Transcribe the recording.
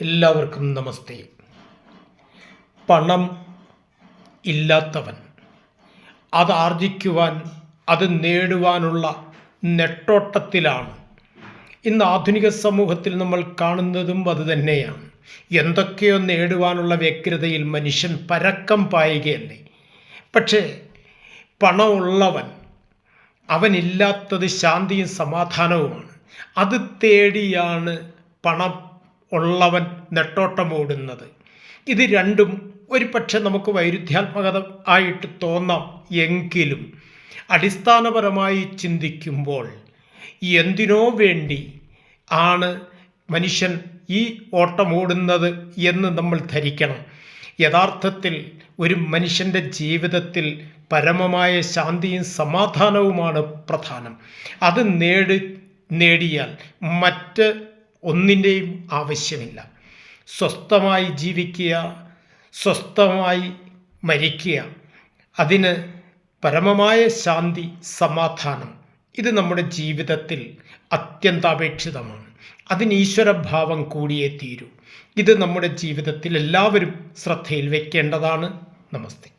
എല്ലാവർക്കും നമസ്തേ. പണം ഇല്ലാത്തവൻ. അത് ആർജിക്കുവാൻ അത് നേടുവാനുള്ള നെട്ടോട്ടത്തിലാണ്. ഇന്ന് ആധുനിക സമൂഹത്തിൽ നമ്മൾ കാണുന്നതും അതുതന്നെയാണ് എന്തൊക്കെയോ നേടുവാനുള്ള വ്യഗ്രതയിൽ മനുഷ്യൻ പരക്കം പായുകയല്ലേ? പക്ഷേ പണമുള്ളവൻ അവനില്ലാത്തത് ശാന്തിയും സമാധാനവുമാണ്. അത് തേടിയാണ് പണം ഉള്ളവൻ നെട്ടോട്ടമോടുന്നത്. ഇത് രണ്ടും ഒരു പക്ഷെ നമുക്ക് വൈരുദ്ധ്യാത്മകത ആയിട്ട് തോന്നാം എങ്കിലും അടിസ്ഥാനപരമായി ചിന്തിക്കുമ്പോൾ എന്തിനോ വേണ്ടി ആണ് മനുഷ്യൻ ഈ ഓട്ടമോടുന്നത് എന്ന് നമ്മൾ ധരിക്കണം. യഥാർത്ഥത്തിൽ ഒരു മനുഷ്യന്റെ ജീവിതത്തിൽ പരമമായ ശാന്തിയും സമാധാനവുമാണ് പ്രധാനം. അത് നേടി നേടിയാൽ മറ്റ് ഒന്നിന്റെയും ആവശ്യമില്ല. സ്വസ്ഥമായി ജീവിക്കുക സ്വസ്ഥമായി മരിക്കുക അതിന് പരമമായ ശാന്തി സമാധാനം ഇത് നമ്മുടെ ജീവിതത്തിൽ അത്യന്താപേക്ഷിതമാണ്. അതിന് ഈശ്വരഭാവം കൂടിയേ തീരൂ. ഇത് നമ്മുടെ ജീവിതത്തിൽ എല്ലാവരും ശ്രദ്ധയിൽ വെക്കേണ്ടതാണ്. നമസ്തേ.